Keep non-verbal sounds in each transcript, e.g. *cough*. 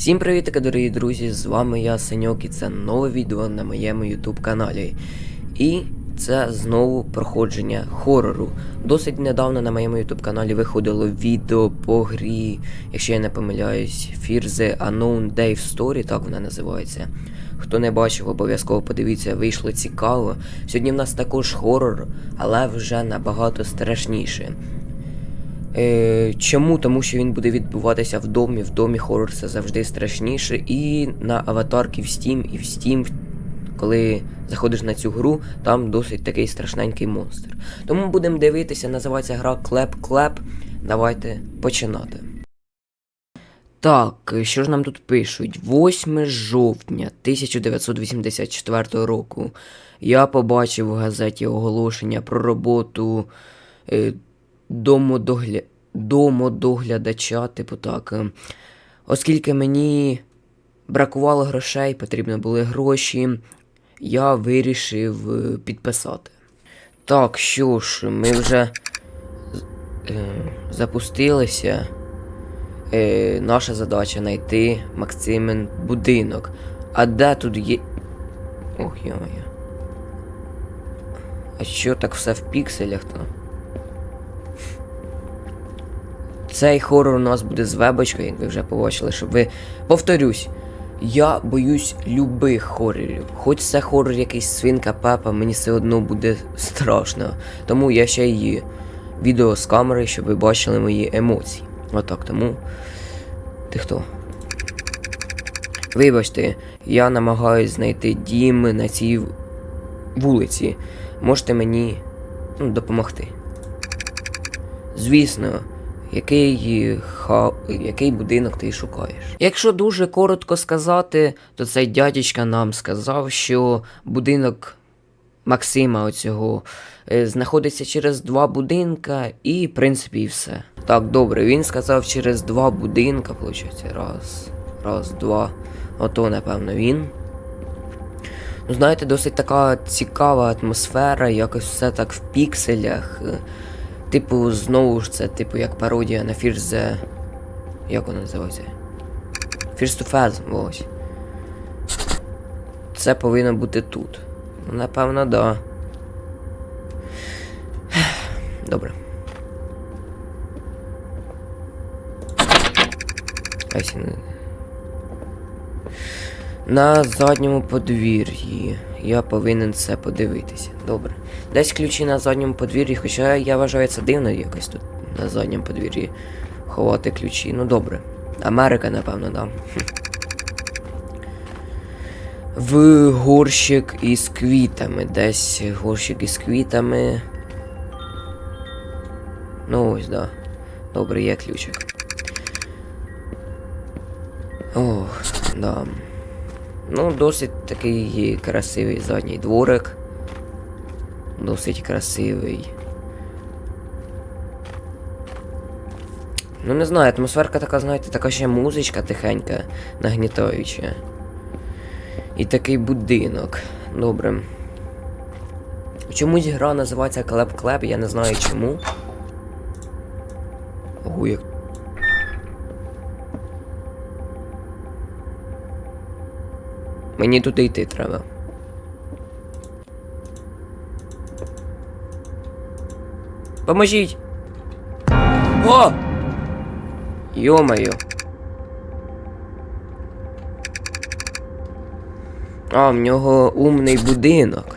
Всім привіт, дорогі друзі! З вами я, Саньок, і це нове відео на моєму YouTube каналі. І це знову проходження хорору. Досить недавно на моєму YouTube каналі виходило відео по грі, якщо я не помиляюсь, Fear the Unknown Dave Story, так вона називається. Хто не бачив, обов'язково подивіться, вийшло цікаво. Сьогодні в нас також хорор, але вже набагато страшніше. Е, чому? Тому що він буде відбуватися в домі. В домі хорор це завжди страшніше. І на аватарки в Steam і в Steam, коли заходиш на цю гру, там досить такий страшненький монстр. Тому будемо дивитися, називається гра Клеп Клеп. Давайте починати. Так, що ж нам тут пишуть? 8 жовтня 1984 року. Я побачив в газеті оголошення про роботу. Е, домодогля... домодоглядача, типу так. е. Оскільки мені бракувало грошей, потрібні були гроші, я вирішив е, підписати. Так, що ж, ми вже е, запустилися. Е, наша задача знайти Максимен будинок. А де тут є. Ох, йо-моє. А що так все в пікселях то? Цей хорор у нас буде з вебочкою, як ви вже побачили, щоб ви. Повторюсь, я боюсь любих хорорів. Хоч це хорор якийсь свинка Пепа, мені все одно буде страшно. Тому я ще її відео з камери, щоб ви бачили мої емоції. Отак, тому. Ти хто? Вибачте, я намагаюсь знайти дім на цій вулиці. Можете мені ну, допомогти. Звісно, який, ха... який будинок ти шукаєш. Якщо дуже коротко сказати, то цей дядечка нам сказав, що будинок Максима оцього е, знаходиться через два будинка, і, в принципі, і все. Так, добре, він сказав через два будинка, виходить, раз, раз, два. Ото, напевно, він. Ну, знаєте, досить така цікава атмосфера, якось все так в пікселях. Типу, знову ж це, типу, як пародія на Fear the... Як вона називається? Fears to Phasm, ось. Це повинно бути тут. Ну, напевно, да. Добре. На задньому подвір'ї. Я повинен це подивитися. Добре. Десь ключі на задньому подвір'ї, хоча я вважаю це дивно якось тут на задньому подвір'ї ховати ключі. Ну добре. Америка, напевно, да. В горщик із квітами. Десь горщик із квітами. Ну ось, да. Добре, є ключик. Ох, да. Ну, досить такий красивий задній дворик. Досить красивий. Ну, не знаю, атмосферка така, знаєте, така ще музичка тихенька, нагнітаюча. І такий будинок. Добре. Чомусь гра називається Клеп Клеп, я не знаю чому. Мені туди йти треба. Поможіть! О! Йо-моє. А, в нього умний будинок.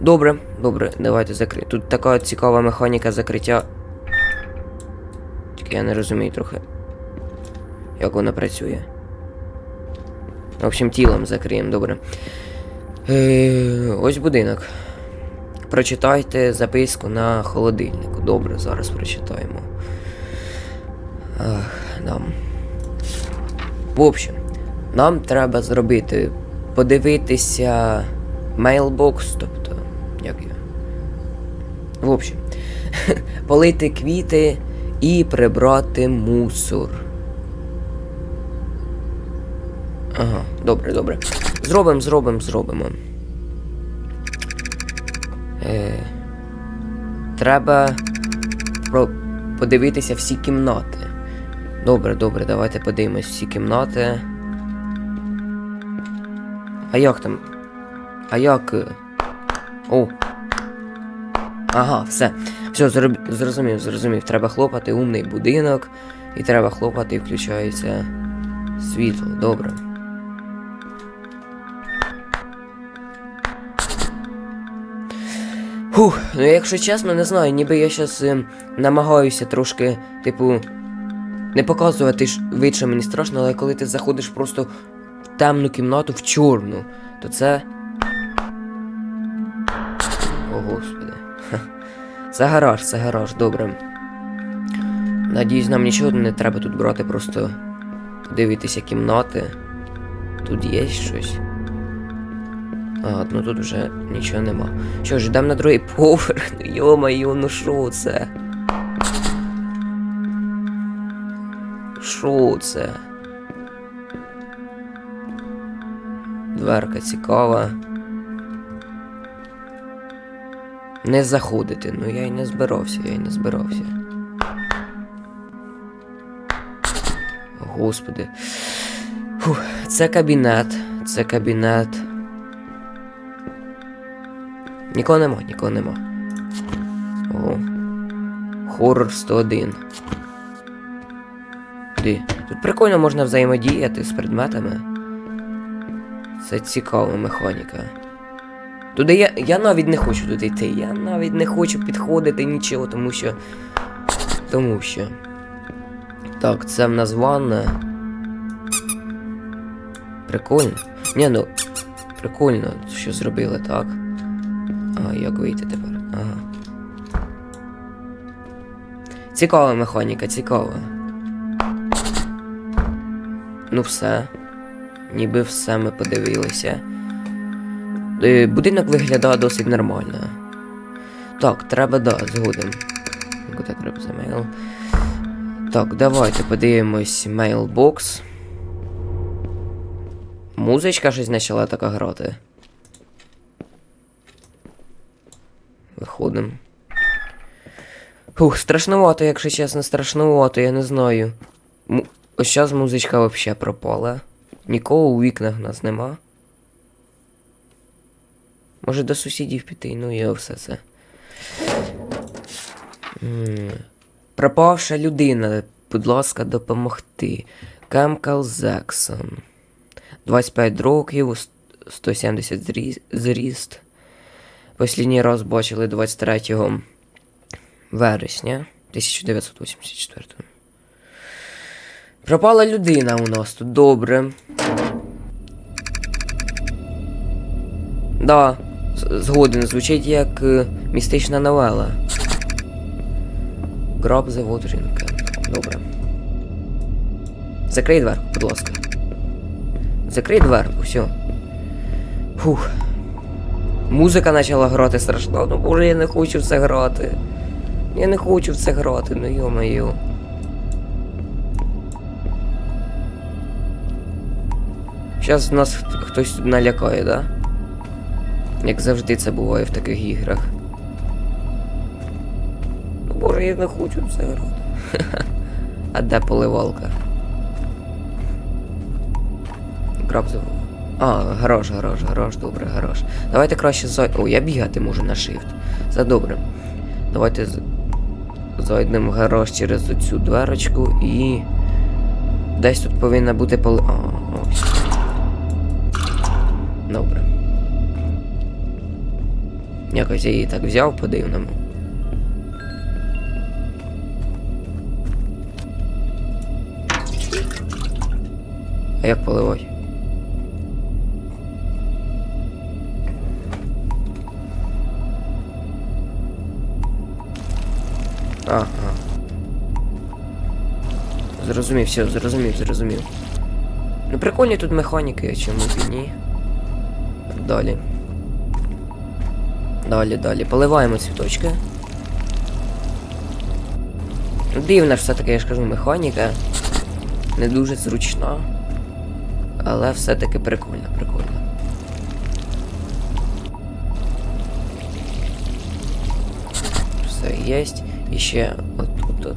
Добре, добре, давайте закри. Тут така цікава механіка закриття. Тільки я не розумію трохи. Як вона працює. В общем, тілом закриємо, добре. Е, ось будинок. Прочитайте записку на холодильнику. Добре, зараз прочитаємо. Ах, нам. В общем, нам треба зробити. Подивитися мейлбокс, тобто. Як я. В общем, *laughs* полити квіти і прибрати мусор. Ага, добре, добре. Зробимо, зробимо, зробимо. Е, треба про... подивитися всі кімнати. Добре, добре, давайте подивимось всі кімнати. А як там? А як. е? О. Ага, все. Все, зроб... зрозумів, зрозумів. Треба хлопати умний будинок. І треба хлопати і включається світло. Добре. Фух, ну якщо чесно, не знаю, ніби я зараз намагаюся трошки, типу, не показувати ж вид, що мені страшно, але коли ти заходиш просто в темну кімнату, в чорну, то це. О, господи. Це гараж, це гараж, добре. Надіюсь, нам нічого не треба тут брати, просто подивитися кімнати. Тут є щось. А, ну тут вже нічого нема. Що ж, йдемо на другий поверх. Ну *laughs* йо-моє, ну що це? Що це? Дверка цікава. Не заходити, ну я й не збирався, я й не збирався. Господи. Фух, це кабінет, це кабінет. Нікого нема, нікого нема. Ого. Хоррор 101. Ди. Тут прикольно можна взаємодіяти з предметами. Це цікава механіка. Туди я. Я навіть не хочу туди йти. Я навіть не хочу підходити нічого, тому що. Тому що. Так, це в нас ванна. Прикольно. Ні, ну. Прикольно, що зробили, так. А, як вийти тепер? Ага. Цікава механіка, цікава. Ну все. Ніби все ми подивилися. Е, Будинок виглядає досить нормально. Так, треба, да, згоден. Куди треба за мейл? Так, давайте подивимось мейлбокс. Музичка щось почала така грати. Виходимо. Фух, страшнувато, якщо чесно, страшнувато, я не знаю. М Ось зараз музичка взагалі пропала. Нікого у вікнах нас нема. Може до сусідів піти, ну і все це. Пропавша людина, будь ласка, допомогти. Кемкал Зексон. 25 років, 170 зріст. Послідній раз бачили 23 вересня 1984. Пропала людина у нас тут, добре. Да, згоден, звучить як е, містична новела. Grab the watering. Добре. Закрий дверку, будь ласка. Закрий дверку, все. Фух. Музика почала грати страшно, ну боже, я не хочу в це грати. Я не хочу в це грати, ну йо-моє. Зараз нас хтось налякає, да? Як завжди це буває в таких іграх. Ну боже, я не хочу в це грати. *laughs* А де поливалка? Крабзов. А, гараж, гараж, гараж, добре, гараж. Давайте краще зай... О, я бігати можу на shift. Це добре. Давайте з... зайдемо в через оцю дверочку і. Десь тут повинна бути поли. А, ось. Добре. Якось я її так взяв по-дивному. А як поливати? Ага. Зрозумів, все, зрозумів, зрозумів. Ну прикольні тут механіки, чому б ні. Далі. Далі, далі. Поливаємо цвіточки. Дивна ж все-таки, я ж кажу, механіка. Не дуже зручна. Але все-таки прикольно, прикольно. Все є. Еще ще тут. от.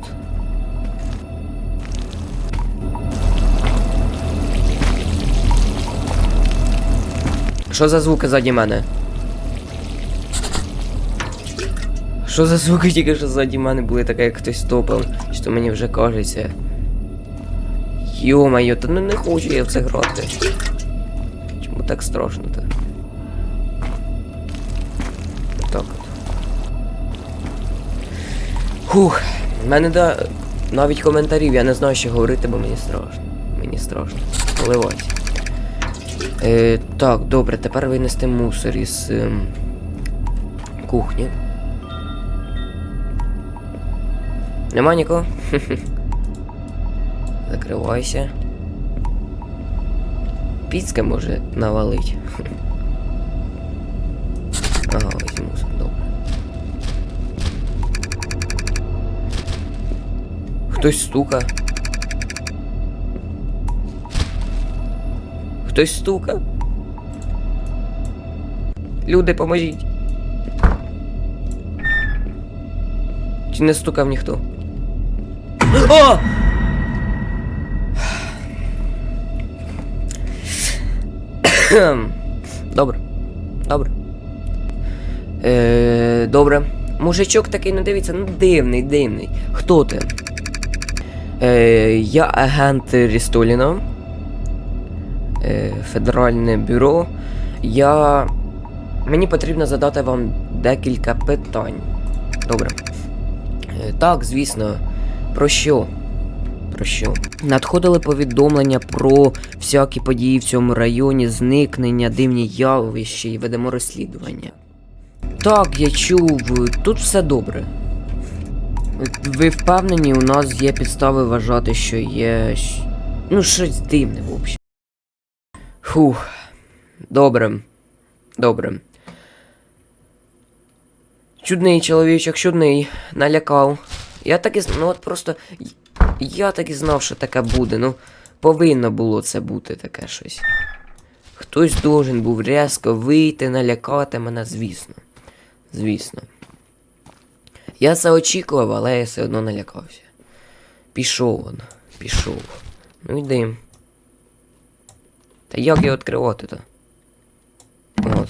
Що за звук ззаді мене? Що за звук тільки що ззаді мене були така як хтось топив, що мені вже кажеться. Йо-моє, та ну не хочу я в це грати. Чому так страшно-то? Хух, в мене да навіть коментарів, я не знаю, що говорити, бо мені страшно. Мені страшно. Поливать. Е, так, добре, тепер винести мусор із ем, кухні. Нема нікого? *laughs* Закривайся. Піцка може навалить. *laughs* Ага, Хтось стука. Хтось стука. Люди, поможіть. Чи не стукав ніхто? О! Добре. Добре. Е, добре. Мужичок такий, ну дивіться, ну дивний, дивний. Хто ти? Е, я агент Рістоліна. Е, Федеральне бюро. Я. Мені потрібно задати вам декілька питань. Добре. Е, так, звісно. Про що? Про що? Надходили повідомлення про всякі події в цьому районі, зникнення, дивні явища і ведемо розслідування. Так, я чув, тут все добре. Ви впевнені, у нас є підстави вважати, що є. Ну, щось дивне, в общем. Фух. Добре. Добре. Чудний чоловічок, чудний. Налякав. Я так і ну от просто. Я так і знав, що таке буде. Ну, повинно було це бути таке щось. Хтось должен був різко вийти, налякати мене, звісно. Звісно. Я це очікував, але я все одно налякався. Пішов он, пішов. Ну йди. Та як його відкривати-то? От.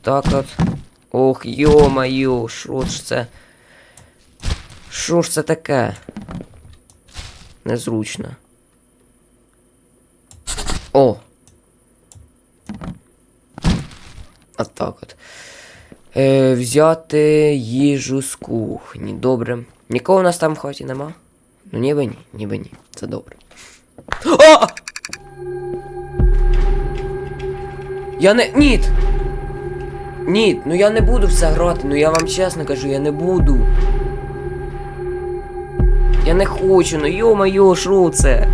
Так от. Ох, йо-моє, що ж це? Що ж це таке? Незручно. О! От так от. Е, взяти їжу з кухні. Добре. Нікого у нас там в хаті нема? Ну ніби ні, ніби ні. Це добре. О! Я не. Ніт! Ніт, ну я не буду в це грати, ну я вам чесно кажу, я не буду. Я не хочу, ну йо-моє, що це?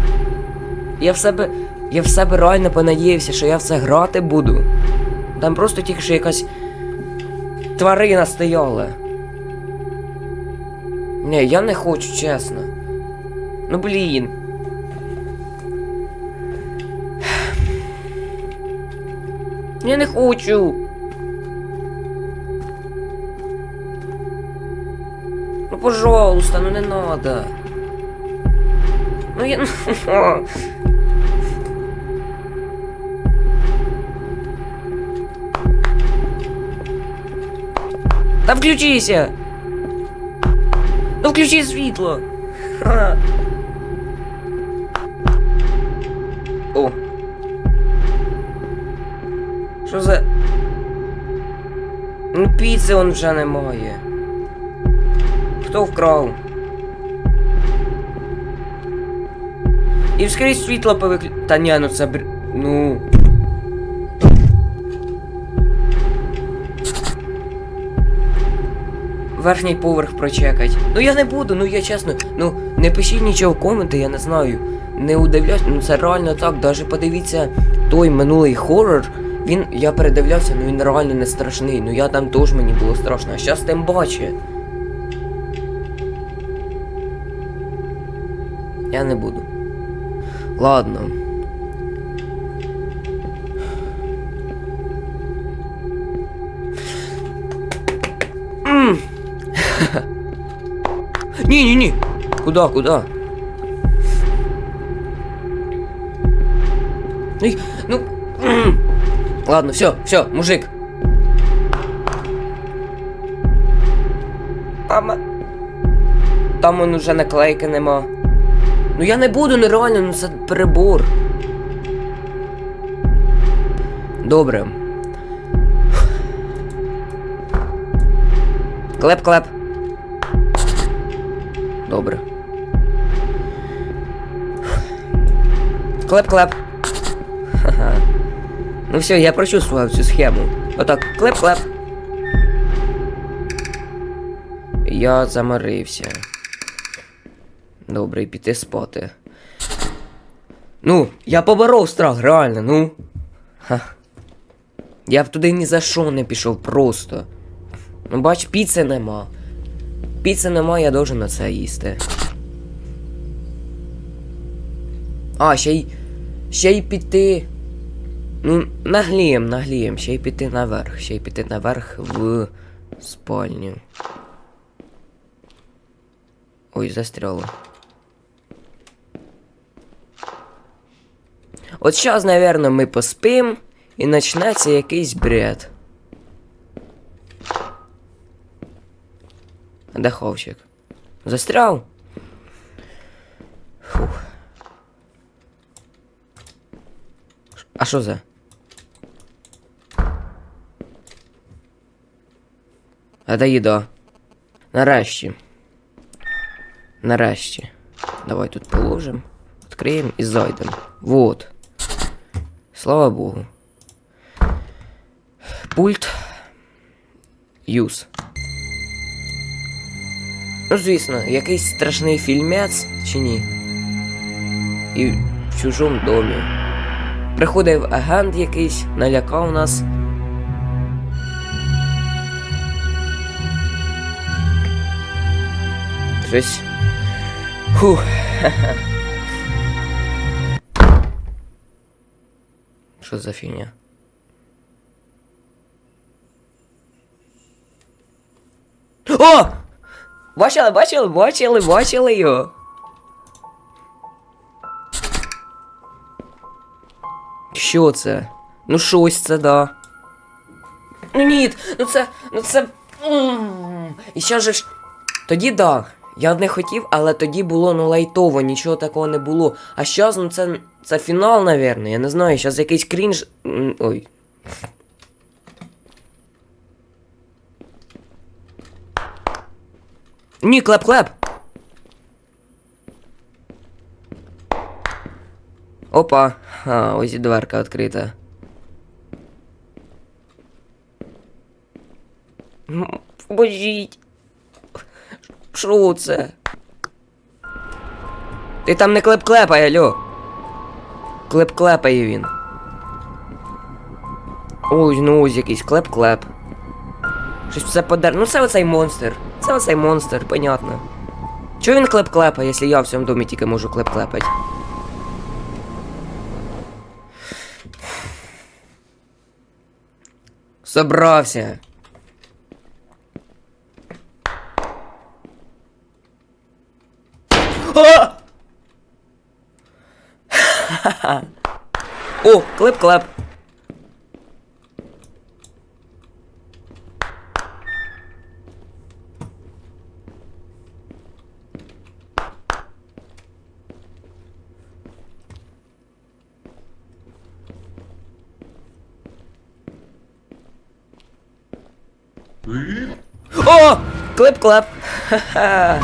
Я в себе. Я в себе реально понадіявся, що я в це грати буду. Там просто тільки що якась тварина стояла. Не, я не хочу, чесно. Ну блін. Я не хочу. Ну, пожалуйста, ну не надо. Ну я... *laughs* Та включися! Ну включи світло! Ха. О. Що за... Ну піци он вже немає. Хто вкрав? І вскрізь світло повиклю... Та ні, ну це бр... Ну... верхній поверх прочекать. Ну я не буду, ну я чесно, ну не пишіть нічого в коменти, я не знаю. Не удивляюсь, ну це реально так. Даже подивіться той минулий хорор. Він, я передивлявся, ну він реально не страшний. Ну я там теж мені було страшно, а щас тим бачу. Я не буду. Ладно. Ні, ні, ні. Куда, куда? Ой, ну. *clears throat* Ладно, все, все, мужик. Мама. Там он уже наклейки нема. Ну я не буду, ну реально, ну це перебор. Добре. Клеп-клеп. Добре. Клеп-клеп. Ну все, я прочувствував цю схему. Отак, клеп-клеп. Я заморився. Добре, піти спати. Ну, я поборов страх, реально, ну. Ха. Я б туди ні за що не пішов просто. Ну бач, піци нема. Піци нема, я должен на це їсти. А, ще й. Ще й піти. Ну, наглієм, наглієм, ще й піти наверх, ще й піти наверх в спальню. Ой, застряло. От зараз, наверное, ми поспим і почнеться якийсь бред. А Де ховчик? Застряв? Фух. А що за? А де їда? Нарешті. Нарешті. Давай тут положим. Відкриємо і зайдемо. Вот. Слава Богу. Пульт. Юз. Ну, звісно, якийсь страшний фільмець чи ні. І в чужому домі. Приходив агент якийсь, налякав нас. Щось. Фух. *laughs* Що за фігня? О! Бачили, бачили, бачили, бачили його. Що це? Ну щось це да. Ну ні, ну це. Ну це. І що же ж. Тоді да. Я не хотів, але тоді було ну лайтово, нічого такого не було. А щас, ну це. Це фінал, навірно. Я не знаю, щас якийсь крінж. Ой. Ні, клеп-клеп. Опа. А, ось і дверка відкрита. М, Поможіть. Що це? Ти там не клеп-клепай, алло. Клеп-клепає він. Ой, ну ось якийсь клеп-клеп. Щось це подар... Ну це оцей монстр. Це оцей монстр, понятно. Чого він клеп-клепає, якщо я в цьому домі тільки можу клеп-клепати? Собрався. А! *laughs* О, клеп-клеп. О! Ха-ха.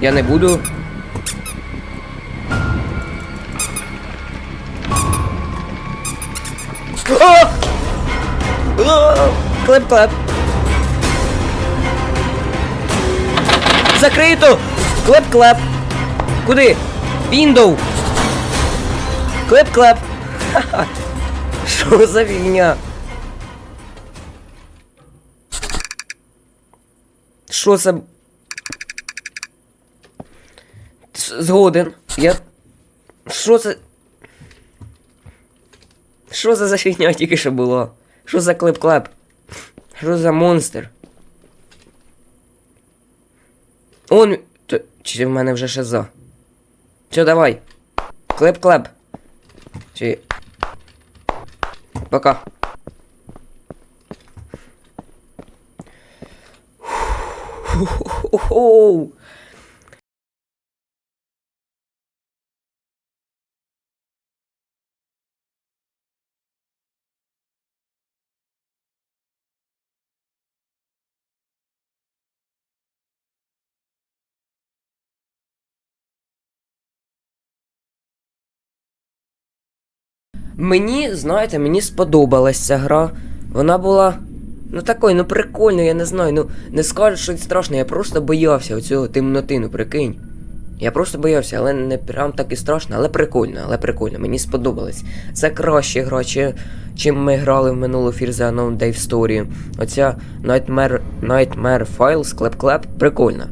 Я не буду. Клеп-клеп. Закрито! Клеп-клеп. Куди? Window. Клеп-клеп. *laughs* Що за фігня? Що це? Згоден. Я. Що це? Що це за фігня тільки що було? Що за клеп-клеп? Що за монстр? Он. Т- Чи в мене вже шиза? Все, давай. Клеп-клеп. Чи. Пока. Ху-ху-ху-ху. Мені, знаєте, мені сподобалась ця гра. Вона була. Ну такою, ну прикольною, я не знаю. Ну не скажу, що це страшно, я просто боявся оцього темноти, ну прикинь. Я просто боявся, але не прям так і страшно, але прикольно, але прикольно, мені сподобалось. Це краще гра, чи, чим ми грали в минулу Fear the Unknown Day Story. Оця Nightmare, Nightmare Files, Clap Clap, прикольно.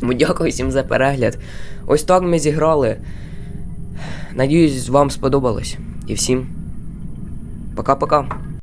Тому дякую всім за перегляд. Ось так ми зіграли. Надіюсь, вам сподобалось. І всім пока-пока.